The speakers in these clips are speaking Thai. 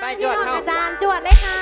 ไปจวดเขาอาจารย์จวดเลยค่ะ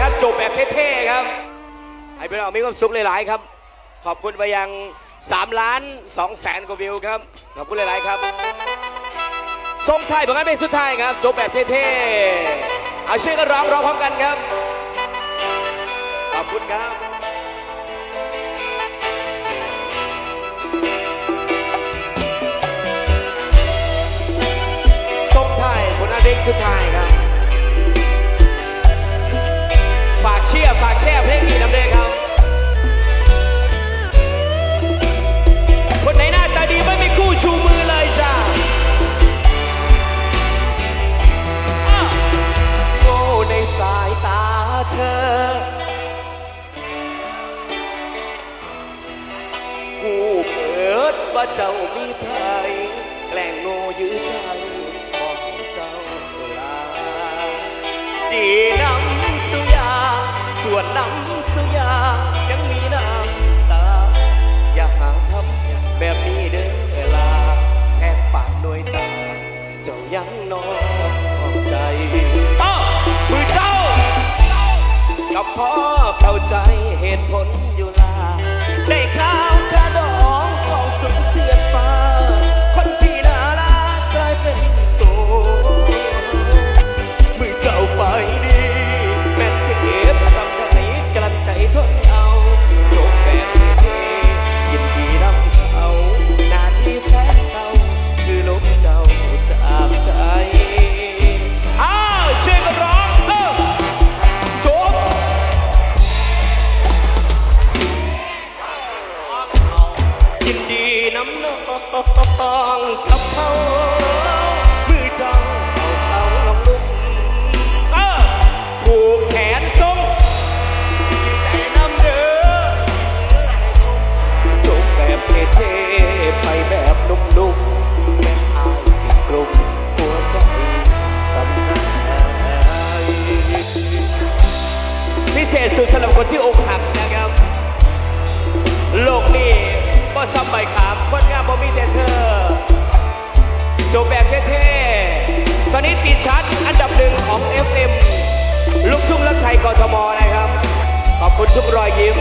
ครับ จบแบบเท่ๆครับไอ้พี่น้องมีความสุขหลายๆครับ ขอบคุณไปยัง3ล้าน2แสนกว่าวิวครับ ขอบคุณหลายๆครับทรงไทยผลงานเป็นสุดท้ายครับ จบแบบเท่ๆเอาชื่อกันร้องร้องพร้อมกันครับ ขอบคุณครับทรงไทยผลงานเป็นสุดท้ายครับ ฝากแชร์เพลงนี้นำเด้ครับ สุดสำหรับคนที่อกหักนะครับ โลกนี้ก็ซ้ำใบขามคนงามบ่มีแต่เธอ โจแบบเท่ๆ ตอนนี้ติดชาร์ตอันดับหนึ่งของ FM ลูกทุ่งรักไทยกทมนะครับ ขอบคุณทุกรอยยิ้ม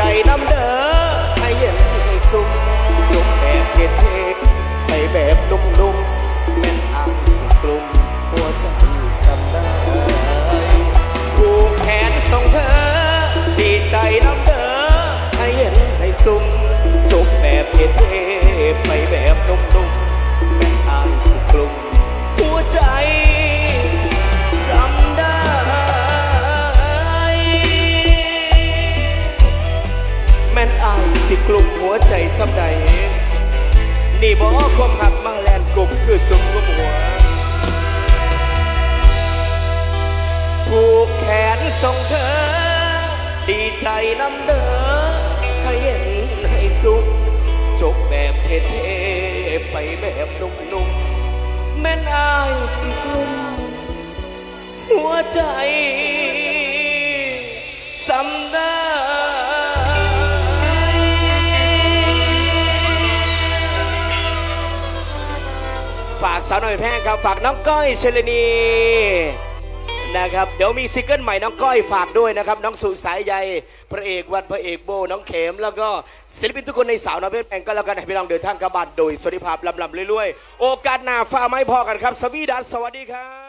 ใจน้ำเด้อให้เย็นให้สุขจบแบบเท่ๆไปแบบนุ่มๆแม่นอายสิกลุ่มหัวใจสำได้ผูกแขนส่งเธอ ดีใจน้ำเด้อให้เย็นให้สุขจบแบบเท่ๆไปแบบนุ่มๆแม่นอายสิกลุ่มหัวใจ สิกลุ่มหัวใจสำใด นี่บอกความหักมาแลนกลุ่มคือสุมกุมหัว ผูกแขนส่งเธอ ดีใจนำเด้อให้เย็นให้สุขจบแบบเท่ๆไปแบบนุ่มๆแม่นอายสิกลุ่มหัวใจสำได้ ฝากสาวน้อยแพงครับ ฝากน้องก้อยเชลนีนะครับเดี๋ยวมีซิงเกิลใหม่น้องก้อยฝากด้วยนะครับ น้องสุสายใยพระเอกวันพระเอกโบน้องเข็ม แล้วก็ศิลปินทุกคนในสาวน้อยแพงก็แล้วกันให้พี่น้องเดินทางกระบาดโดยสวัสดิภาพลำลำเรื่อยๆ โอกาสหน้าฟ้าไม่พอกันครับ สวีดัสสวัสดีครับ